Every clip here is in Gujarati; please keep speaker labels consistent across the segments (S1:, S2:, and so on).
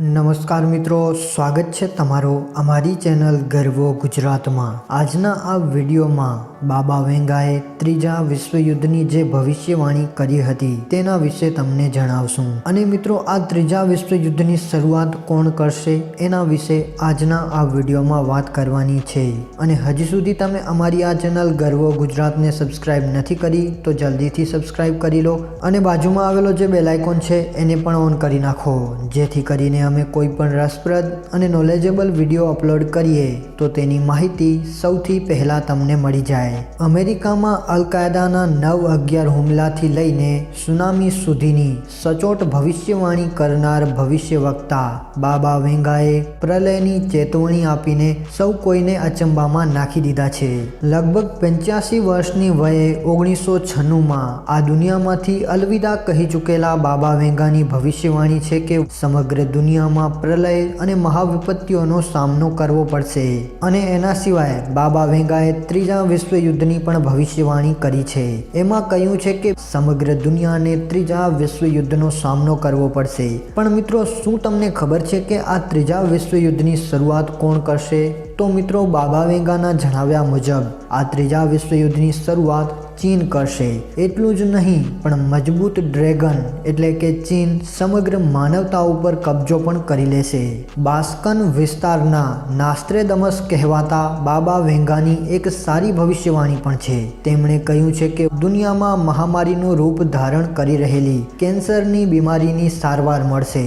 S1: નમસ્કાર મિત્રો સ્વાગત છે તમારો અમારી ચેનલ ગર્વો ગુજરાતમાં. આજના આ વિડીયોમાં બાબા વેંગાએ ત્રીજા વિશ્વયુદ્ધની જે ભવિષ્યવાણી કરી હતી તેના વિશે તમને જણાવશું. અને મિત્રો, આ ત્રીજા વિશ્વયુદ્ધની શરૂઆત કોણ કરશે એના વિશે આજના આ વિડીયોમાં વાત કરવાની છે. અને હજી સુધી તમે અમારી આ ચેનલ ગર્વો ગુજરાતને સબસ્ક્રાઇબ નથી કરી, તો જલ્દીથી સબસ્ક્રાઇબ કરી લો અને બાજુમાં આવેલો જે બેલાઇકોન છે એને પણ ઓન કરી નાખો. જેથી કરીને અમે કોઈ પણ રસપ્રદ અને નોલેજેબલ વીડિયો અપલોડ કરીએ, તો તેની માહિતી સૌથી પહેલાં તમને મળી જાય. અમેરિકામાં અલકાયદાના નવ અગિયાર હુમલાથી લઈને સુનામી સુધીની સચોટ ભવિષ્યવાણી કરનાર ભવિષ્યવક્તા બાબા વેંગાએ પ્રલયની ચેતવણી આપીને સૌ કોઈને અચંબામાં નાખી દીધા છે. લગભગ પંચ્યાસી વર્ષની વયે ઓગણીસો છન્નુંમાં આ દુનિયામાંથી અલવિદા કહી ચૂકેલા બાબા વેંગાની ભવિષ્યવાણી છે કે સમગ્ર દુનિયામાં પ્રલય અને મહાવિપત્તિઓનો સામનો કરવો પડશે અને એના સિવાય બાબા વેંગાએ ત્રીજા વિશ્વયુદ્ધની પણ ભવિષ્યવાણી કરી છે. એમાં કહ્યું છે કે સમગ્ર દુનિયાને ત્રીજા વિશ્વયુદ્ધનો સામનો કરવો પડશે. પણ મિત્રો, શું તમને ખબર છે કે આ ત્રીજા વિશ્વયુદ્ધની શરૂઆત કોણ કરશે? તો મિત્રો, બાબા વેંગાના જણાવ્યા મુજબ, આ ત્રીજા વિશ્વયુદ્ધની શરૂઆત ચીન કરશે. એટલું જ નહીં, પણ મજબૂત ડ્રેગન એટલે કે ચીન સમગ્ર માનવતા ઉપર કબજો પણ કરી લેશે. બાસ્કન વિસ્તારના નાસ્ત્રેદમસ કહેવાતા બાબા વેંગાની એક સારી ભવિષ્યવાણી પણ છે. તેમણે કહ્યું છે કે દુનિયામાં મહામારીનું રૂપ ધારણ કરી રહેલી કેન્સરની બીમારીની સારવાર મળશે.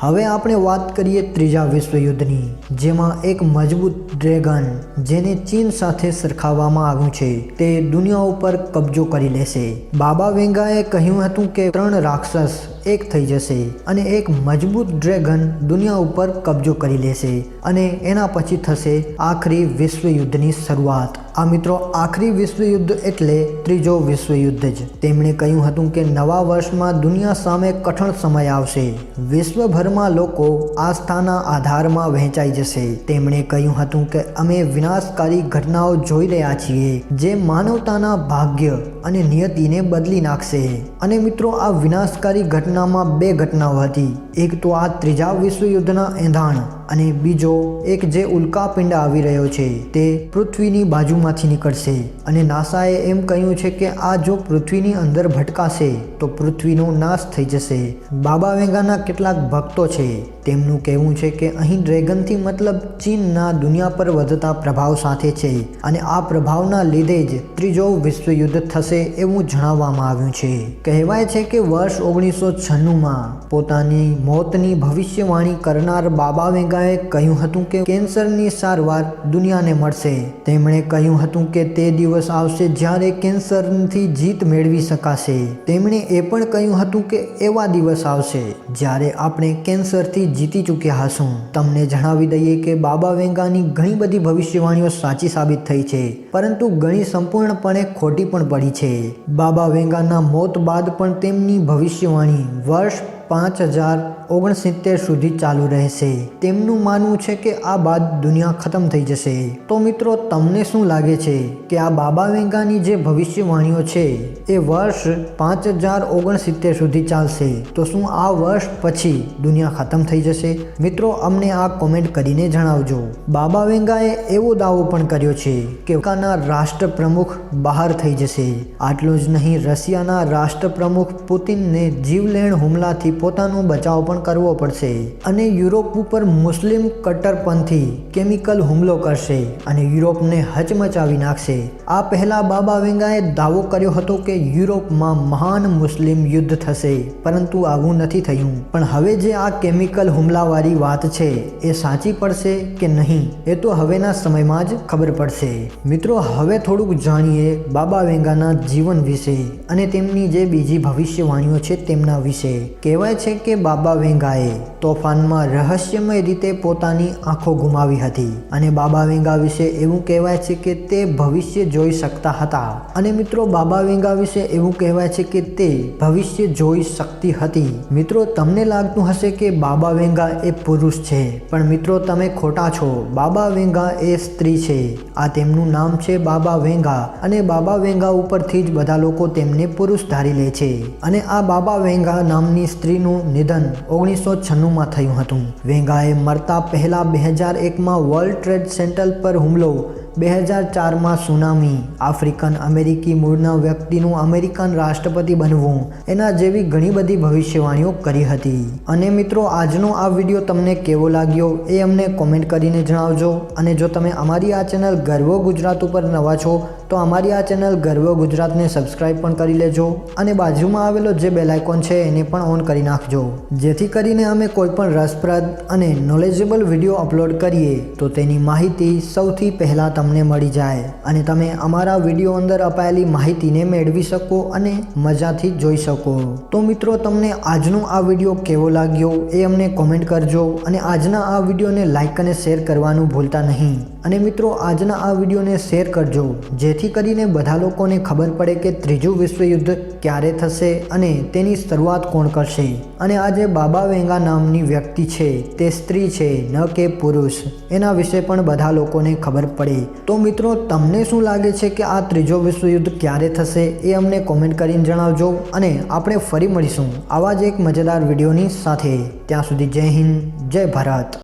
S1: હવે આપણે વાત કરીએ ત્રીજા વિશ્વયુદ્ધની, જેમાં એક મજબૂત ડ્રેગન જેને ચીન સાથે સરખાવવામાં આવ્યું છે, તે દુનિયા ઉપર કબજો કરી લેશે. બાબા વેંગાએ કહ્યું હતું કે ત્રણ રાક્ષસ એક થઈ જશે અને એક મજબૂત ડ્રેગન દુનિયા ઉપર કબજો કરી લેશે અને એના પછી થશે આખરી વિશ્વયુદ્ધની શરૂઆત. આ મિત્રો આખરી વિશ્વયુદ્ધ એટલે ત્રીજો વિશ્વયુદ્ધ જ. તેમણે કહ્યું હતું કે નવા વર્ષમાં દુનિયા સામે કઠણ સમય આવશે. વિશ્વભરમાં લોકો આસ્થાના આધારમાં વહેંચાઈ જશે. તેમણે કહ્યું હતું કે અમે વિનાશકારી ઘટનાઓ જોઈ રહ્યા છીએ જે માનવતાના ભાગ્ય અને નિયતિને બદલી નાખશે. અને મિત્રો, આ વિનાશકારી ઘટનામાં બે ઘટનાઓ હતી. એક તો આ ત્રીજા વિશ્વયુદ્ધના એંધાણ અને બીજો એક જે ઉલ્કાપિંડ આવી રહ્યો છે તે પૃથ્વીની બાજુમાંથી નીકળશે. અને નાસાએ એમ કહ્યું છે કે આ જો પૃથ્વીની અંદર ભટકાશે, તો પૃથ્વીનો નાશ થઈ જશે. બાબા વેંગાના કેટલાક ભક્તો છે. તેમનું કહેવું છે કે અહીં ડ્રેગનથી મતલબ ચીનના દુનિયા પર વધતા પ્રભાવ સાથે છે અને આ પ્રભાવના લીધે જ ત્રીજો વિશ્વયુદ્ધ થશે એવું જણાવવામાં આવ્યું છે. કહેવાય છે કે વર્ષ ઓગણીસો છન્નુંમાં પોતાની મોતની ભવિષ્યવાણી કરનાર બાબા વેંગાએ કહ્યું હતું કે કેન્સરની સારવાર દુનિયાને મળશે. તેમણે કહ્યું હતું કે તે દિવસ આવશે જ્યારે કેન્સરથી જીત મેળવી શકાશે. તેમણે એ પણ કહ્યું હતું કે એવા દિવસ આવશે જ્યારે આપણે કેન્સરથી જીતી ચૂક્યા હશું. તમને જણાવી દઈએ કે બાબા વેંગાની ઘણી બધી ભવિષ્યવાણીઓ સાચી સાબિત થઈ છે, પરંતુ ઘણી સંપૂર્ણપણે ખોટી પણ પડી છે. બાબા વેંગાના મોત બાદ પણ તેમની ભવિષ્યવાણી વર્ષ પાંચ હજાર ઓગણસિત્તેર સુધી ચાલુ રહેશે. તેમનું માનવું છે કે આ બાદ દુનિયા ખતમ થઈ જશે. તો મિત્રો, તમને શું લાગે છે કે આ બાબા વેંગાની જે ભવિષ્યવાણીઓ છે, એ વર્ષ પાંચ હજાર ઓગણસિત્તેર સુધી ચાલશે? તો શું આ વર્ષ પછી દુનિયા ખતમ થઈ જશે? મિત્રો, અમને આ કોમેન્ટ કરીને જણાવજો. બાબા વેંગાએ એવો દાવો પણ કર્યો છે કે અમેરિકાના રાષ્ટ્રપ્રમુખ બહાર થઈ જશે. આટલું જ નહીં, રશિયાના રાષ્ટ્રપ્રમુખ પુતિનને જીવલેણ હુમલાથી પોતાનો બચાવ પણ કરવો પડશે. અને યુરોપ ઉપર મુસ્લિમ કટ્ટરપંથી કેમિકલ હુમલો કરશે અને યુરોપને હચમચાવી નાખશે. આ પહેલા બાબા વેંગાએ દાવો કર્યો હતો કે યુરોપમાં મહાન મુસ્લિમ યુદ્ધ થશે, પરંતુ આવું નથી થયું. પણ હવે જે આ કેમિકલ હુમલાવાળી વાત છે, એ સાચી પડશે કે નહીં, એ તો હવેના સમયમાં જ ખબર પડશે. મિત્રો, હવે થોડુંક જાણીએ બાબા વેંગાના જીવન વિશે અને તેમની જે બીજી ભવિષ્યવાણીઓ છે તેમના વિશે. કહેવાય છે કે બાબા વેંગાએ તોફાનમાં રહસ્યમય રીતે પોતાની આંખો ગુમાવી હતી. અને બાબા વેંગા વિશે એવું કહેવાય છે કે તે ભવિષ્ય જોઈ શકતા હતા. અને મિત્રો, બાબા વેંગા વિશે એવું કહેવાય છે કે તે ભવિષ્ય જોઈ શકતી હતી. મિત્રો, તમને લાગતું હશે કે બાબા વેંગા એ પુરુષ છે. પણ મિત્રો, તમે ખોટા છો. બાબા વેંગા એ સ્ત્રી છે. આ તેમનું નામ છે બાબા વેંગા. અને બાબા વેંગા ઉપરથી જ બધા લોકો તેમને પુરુષ ધારી લે છે. અને આ બાબા વેંગા નામની સ્ત્રી ગાંધીનું નિધન ઓગણીસો છન્નુંમાં થયું હતું. વેંગાએ મરતા પહેલા બે હજાર એકમાં વર્લ્ડ ટ્રેડ સેન્ટર પર હુમલો બે હજાર ચારમાં સુનામી આફ્રિકન અમેરિકી મૂળના વ્યક્તિનું અમેરિકન રાષ્ટ્રપતિ બનવું. એના જેવી ઘણી બધી ભવિષ્યવાણીઓ કરી હતી. અને મિત્રો, આજનો આ વીડિયો તમને કેવો લાગ્યો એ અમને કોમેન્ટ કરીને જણાવજો. અને જો તમે અમારી આ ચેનલ ગર્વ ગુજરાત ઉપર નવા છો, તો અમારી આ ચેનલ ગર્વ ગુજરાતને સબસ્ક્રાઇબ પણ કરી લેજો અને બાજુમાં આવેલો જે બેલાઇકોન છે એને પણ ઓન કરી નાખજો. જેથી કરીને અમે કોઈપણ રસપ્રદ અને નોલેજેબલ વીડિયો અપલોડ કરીએ, તો તેની માહિતી સૌથી પહેલાં તમને મળી જાય અને તમે અમારા વીડિયો અંદર અપાયેલી માહિતીને મેળવી શકો અને મજાથી જોઈ શકો. તો મિત્રો, તમને આજનો આ વીડિયો કેવો લાગ્યો એ અમને કોમેન્ટ કરજો અને આજના આ વિડીયોને લાઇક અને શેર કરવાનું ભૂલતા નહીં. અને મિત્રો, આજના આ વિડીયોને શેર કરજો, જેથી કરીને બધા લોકોને ખબર પડે કે ત્રીજું વિશ્વયુદ્ધ ક્યારે થશે અને તેની શરૂઆત કોણ કરશે. અને આ જે બાબા વેંગા નામની વ્યક્તિ છે, તે સ્ત્રી છે, ન કે પુરુષ. એના વિશે પણ બધા લોકોને ખબર પડે. તો મિત્રો, તમને શું લાગે છે કે આ ત્રીજો વિશ્વયુદ્ધ ક્યારે થશે એ અમને કોમેન્ટ કરીને જણાવજો અને આપણે ફરી મળીશું આવા જ એક મજેદાર વિડીયોની સાથે. ત્યાં સુધી જય હિન્દ, જય ભારત.